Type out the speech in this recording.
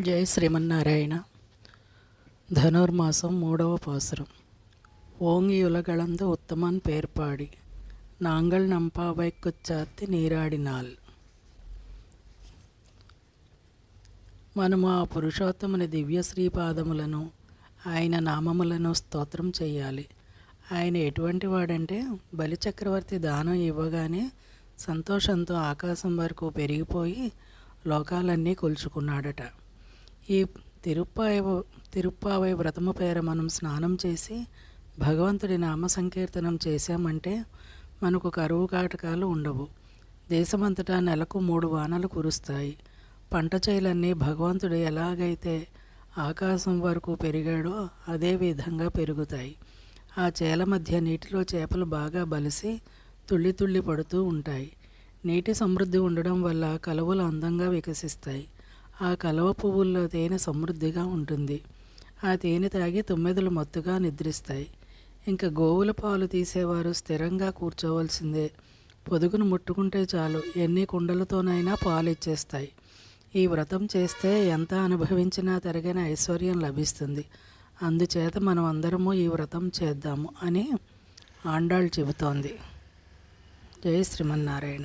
జై శ్రీమన్నారాయణ ధనుర్మాసం మూడవ పాసురం ஓங்கி உலகளந்து உத்தமன் பேர்பாடி நாங்கள் நம்பாவை குச்சாத்தி నీరాడినాల్ మనము ఆ పురుషోత్తముని దివ్య శ్రీపాదములను ఆయన నామములను స్తోత్రం చేయాలి ఆయన ఎటువంటి వాడంటే బలిచక్రవర్తి దానం ఇవ్వగానే సంతోషంతో ఆకాశం వరకు పెరిగిపోయి లోకాలన్నీ కొలుచుకున్నాడట ఈ తిరుప్పాయ తిరుప్పావై వ్రతము పేర మనం స్నానం చేసి భగవంతుడి నామ సంకీర్తనం చేశామంటే మనకు కరువు కాటకాలు ఉండవు. దేశమంతటా నెలకు మూడు వానలు కురుస్తాయి. పంట చేలన్నీ భగవంతుడు ఎలాగైతే ఆకాశం వరకు పెరిగాడో అదే విధంగా పెరుగుతాయి. ఆ చేల మధ్య నీటిలో చేపలు బాగా బలిసి తుళ్ళి తుళ్ళి పడుతూ ఉంటాయి. నీటి సమృద్ధి ఉండడం వల్ల కలువలు అందంగా వికసిస్తాయి. ఆ కలువ పువ్వుల్లో తేనె సమృద్ధిగా ఉంటుంది. ఆ తేనె తాగి తుమ్మెదలు మత్తుగా నిద్రిస్తాయి. ఇంకా గోవుల పాలు తీసేవారు స్థిరంగా కూర్చోవలసిందే. పొదుగును ముట్టుకుంటే చాలు ఎన్ని కుండలతోనైనా పాలు ఇచ్చేస్తాయి ఈ వ్రతం చేస్తే ఎంత అనుభవించినా తరగని ఐశ్వర్యం లభిస్తుంది. అందుచేత మనం అందరము ఈ వ్రతం చేద్దాము అని ఆండాళ్ళు చెబుతోంది. జై శ్రీమన్నారాయణ.